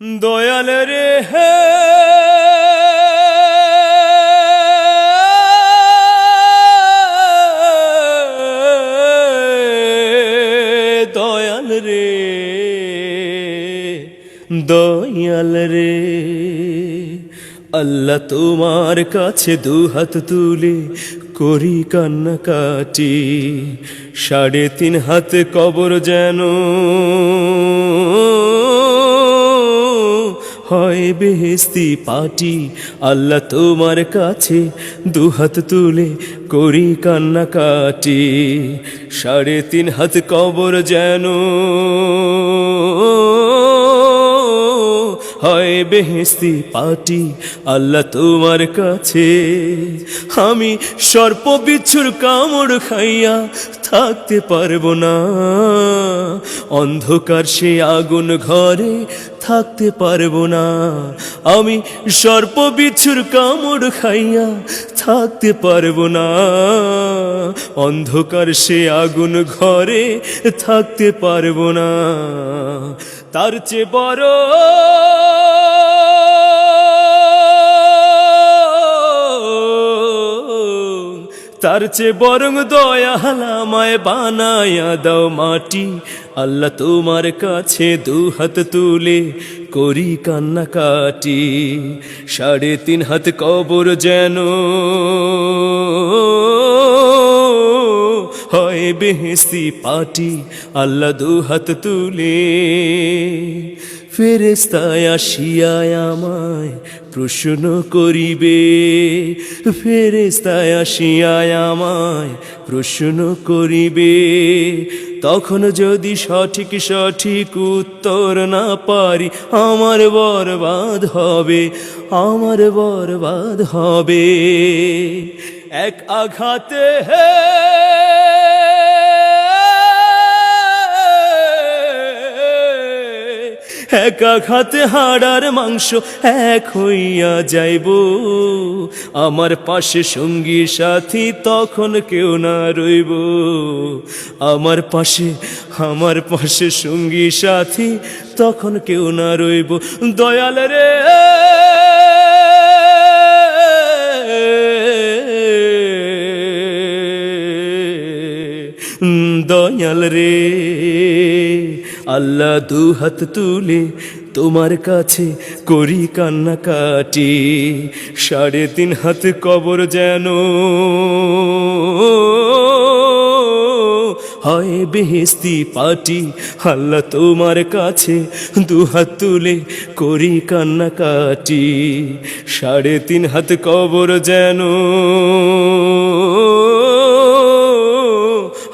দয়াল রে হে। দয়াল রে দয়াল রে। আল্লাহ তোমার কাছে দু হাত তুলে করি কান্নাকাটি, সাড়ে তিন হাত কবর যেন হয় বেহেস্তি পাটি। আল্লাহ তোমার কাছে দুহাত তুলে করি কান্নাকাটি। সাড়ে তিন হাত কবর যেন হয় বেহেস্তি পাটি। আল্লাহ তোমার কাছে আমি সর্প বিচ্ছুর কামড় খাইয়া থাকতে পারব না। অন্ধকার সে আগুন ঘরে থাকতে পারব না। আমি সর্প বিছুর কামড় খাইয়া থাকতে পারব না। অন্ধকার সে আগুন ঘরে থাকতে পারব না। তার চেয়ে বড় তার চেয়ে বরং দয়ালামায় বানায়া দাও মাটি। আল্লাহ তোমার কাছে দু হাত তুলে করি কান্নাকাটি। সাড়ে তিন হাত কবর যেন হয় বেহেস্তি পাটি। আল্লাহ দু হাত তুলে ফেরেস্তায় আসিয়ায় আমায় প্রশ্ন করিবে। ফেরেস্তায় আসিয়ায় আমায় প্রশ্ন করিবে। তখন যদি সঠিক সঠিক উত্তর না পারি, আমার বরবাদ হবে, আমার বরবাদ হবে। এক আঘাতে হে এক খাতে হাড়ার মাংস এক হইয়া যাইব। আমার পাশে সঙ্গী সাথী তখন কেউ না রইব। আমার পাশে আমার পাশে সঙ্গী সাথী তখন কেউ না রইব। দয়াল রে দয়াল রে। আল্লাহ দু হাত তুলে তোমার কাছে করি কান্নাকাটি। সাড়ে তিন হাত কবর যেন হয় বেহেস্তি পাটি। আল্লাহ তোমার কাছে দু হাত তুলে করি কান্নাকাটি। সাড়ে তিন হাত কবর যেন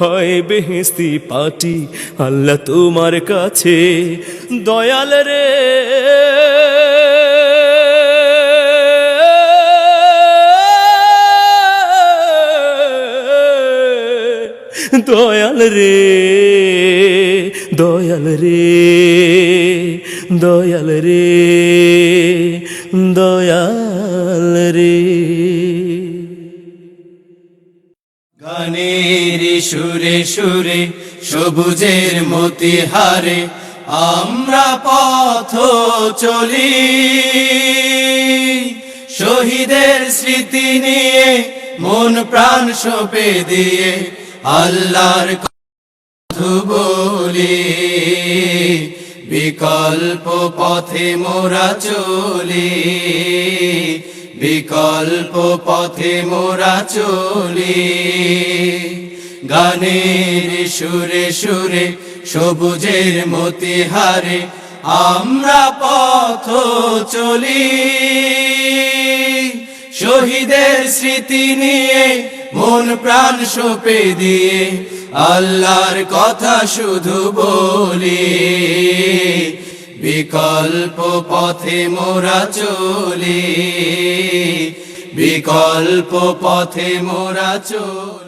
হয় বেহেস্তি পাটি, আল্লাহ তোমার কাছে দয়াল রে। দয়াল রে দয়াল রে দয়াল রে দয়াল রে। গানের সুরে সুরে, সবুজের মতিহারে আমরা পথ চলি। শহীদের স্মৃতি নিয়ে মন প্রাণ সপে দিয়ে আল্লাহর বলি। বিকল্প পথে মোরা চলি। বিকল্প পথে মোরা চলি। গানের সুরে সুরে, সবুজের মতিহারে আমরা পথ চলি। শহীদের স্মৃতি নিয়ে মন প্রাণ সপে দিয়ে, আল্লাহর কথা শুধু বলি। বিকল্প পথে মোরা চলি বিকল্প পথে মোরা চলি।